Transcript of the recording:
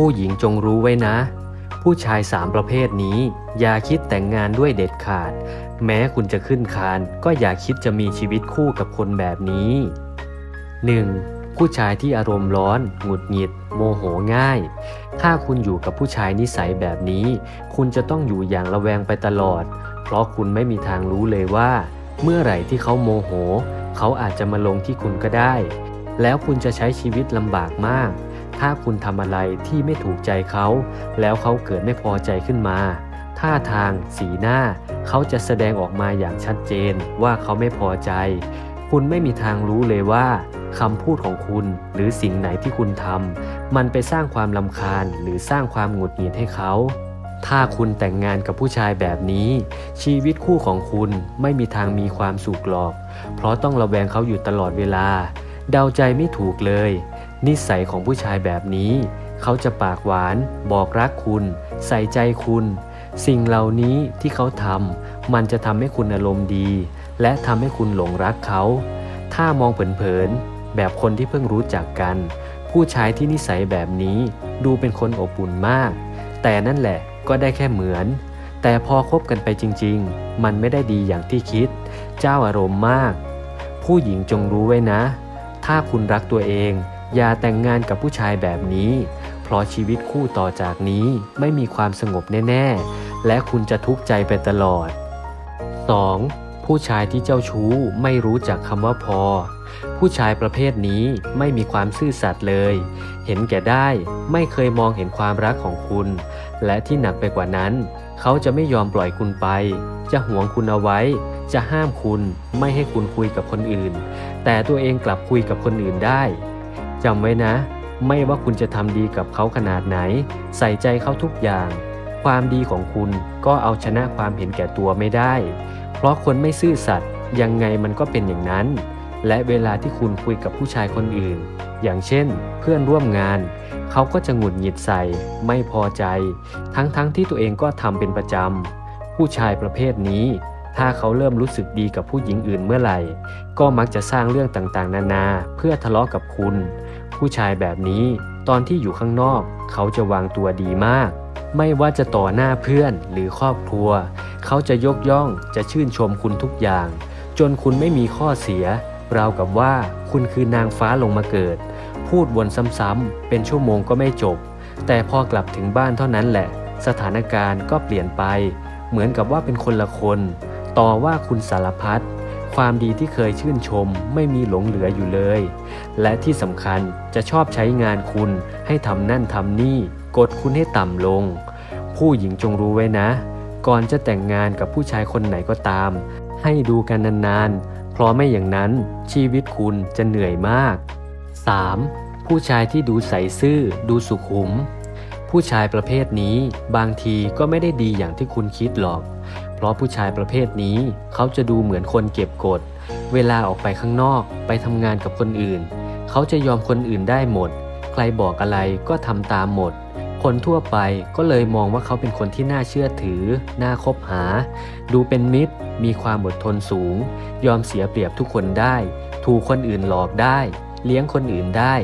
ผู้หญิงจงรู้ไว้นะ ผู้ชายสามประเภทนี้ อย่าคิดแต่งงานด้วยเด็ดขาด แม้คุณจะขึ้นคานก็อย่าคิดจะมีชีวิตคู่กับคนแบบนี้ 1. ผู้ชายที่อารมณ์ร้อน หงุดหงิด โมโหง่าย ถ้าคุณอยู่กับผู้ชายนิสัยแบบนี้ คุณจะต้องอยู่อย่างระแวงไปตลอด เพราะคุณไม่มีทางรู้เลยว่า เมื่อไหร่ที่เขาโมโห เขาอาจจะมาลงที่คุณก็ได้ แล้วคุณจะใช้ชีวิตลำบากมาก ถ้าคุณทำอะไรที่ไม่ถูกใจเขา แล้วเขาเกิดไม่พอใจขึ้นมา ท่าทาง สีหน้า เขาจะแสดงออกมาอย่างชัดเจนว่าเขาไม่พอใจ คุณไม่มีทางรู้เลยว่าคำพูดของคุณหรือสิ่งไหนที่คุณทำมันไปสร้างความลำคาญหรือสร้างความหงุดหงิดให้เขา ถ้าคุณแต่งงานกับผู้ชายแบบนี้ ชีวิตคู่ของคุณไม่มีทางมีความสุขหรอก เพราะต้องระแวงเขาอยู่ตลอดเวลา เดาใจไม่ถูกเลย นิสัยของผู้ชายแบบนี้ เขาจะปากหวาน บอกรักคุณ ใส่ใจคุณ สิ่งเหล่านี้ที่เขาทำมันจะทำให้คุณอารมณ์ดี และทำให้คุณหลงรักเขา ถ้ามองเผินๆแบบคนที่เพิ่งรู้จักกัน ผู้ชายที่นิสัยแบบนี้ดูเป็นคนอบอุ่นมาก แต่นั่นแหละก็ได้แค่เหมือน แต่พอคบกันไปจริง ๆ มันไม่ได้ดีอย่างที่คิด เจ้าอารมณ์มาก ผู้หญิงจงรู้ไว้นะ ถ้าคุณรักตัวเอง อย่าแต่งงานกับผู้ชายแบบนี้ เพราะชีวิตคู่ต่อจากนี้ไม่มีความสงบแน่ๆ และคุณจะทุกข์ใจไปตลอด 2. ผู้ชายที่เจ้าชู้ไม่รู้จักคำว่าพอ ผู้ชายประเภทนี้ไม่มีความซื่อสัตย์เลย เห็นแก่ได้ไม่เคยมองเห็นความรักของคุณ และที่หนักไปกว่านั้น เขาจะไม่ยอมปล่อยคุณไป จะหวงคุณเอาไว้ จะห้ามคุณไม่ให้คุณคุยกับคนอื่น แต่ตัวเองกลับคุยกับคนอื่นได้ จำไว้นะ ไม่ว่าคุณจะทำดีกับเขาขนาดไหน ใส่ใจเขาทุกอย่าง ความดีของคุณก็เอาชนะความเห็นแก่ตัวไม่ได้ เพราะคนไม่ซื่อสัตย์ยังไงมันก็เป็นอย่างนั้น และเวลาที่คุณคุยกับผู้ชายคนอื่น อย่างเช่น เพื่อนร่วมงาน เขาก็จะหงุดหงิดใส่ ไม่พอใจ ทั้งๆทที่ตัวเองก็ทำเป็นประจำผู้ชายประเภทนี้ถ้าเขาเริ่มรู้สึกดีกับผู้หญิงอื่นเมื่อไหร่ ก็มักจะสร้างเรื่องต่างๆ นานา เพื่อทะเลาะกับคุณ ผู้ชายแบบนี้ตอนที่อยู่ข้างนอก เขาจะวางตัวดีมาก ไม่ว่าจะต่อหน้าเพื่อนหรือครอบครัว เขาจะยกย่องจะชื่นชมคุณทุกอย่าง จนคุณไม่มีข้อเสีย ราวกับว่าคุณคือนางฟ้าลงมาเกิด พูดวนซ้ำๆเป็นชั่วโมงก็ไม่จบ แต่พอกลับถึงบ้านเท่านั้นแหละ สถานการณ์ก็เปลี่ยนไป เหมือนกับว่าเป็นคนละคน ต่อว่าคุณสารพัด ความดีที่เคยชื่นชมไม่มีหลงเหลืออยู่เลย และที่สำคัญจะชอบใช้งานคุณให้ทำนั่นทำนี่ กดคุณให้ต่ำลง ผู้หญิงจงรู้ไว้นะ ก่อนจะแต่งงานกับผู้ชายคนไหนก็ตาม ให้ดูกันนานๆ เพราะไม่อย่างนั้นชีวิตคุณจะเหนื่อยมาก 3. ผู้ชายที่ดูใสซื่อ ดูสุขุม ผู้ชายประเภทนี้บางทีก็ไม่ได้ดีอย่างที่คุณคิดหรอก เพราะผู้ชายประเภทนี้ เขาจะดูเหมือนคนเก็บกด เวลาออกไปข้างนอกไปทำงานกับคนอื่น เขาจะยอมคนอื่นได้หมด ใครบอกอะไรก็ทำตามหมด คนทั่วไปก็เลยมองว่าเขาเป็นคนที่น่าเชื่อถือ น่าคบหา ดูเป็นมิตร มีความอดทนสูง ยอมเสียเปรียบทุกคนได้ ถูกคนอื่นหลอกได้ เลี้ยงคนอื่นได้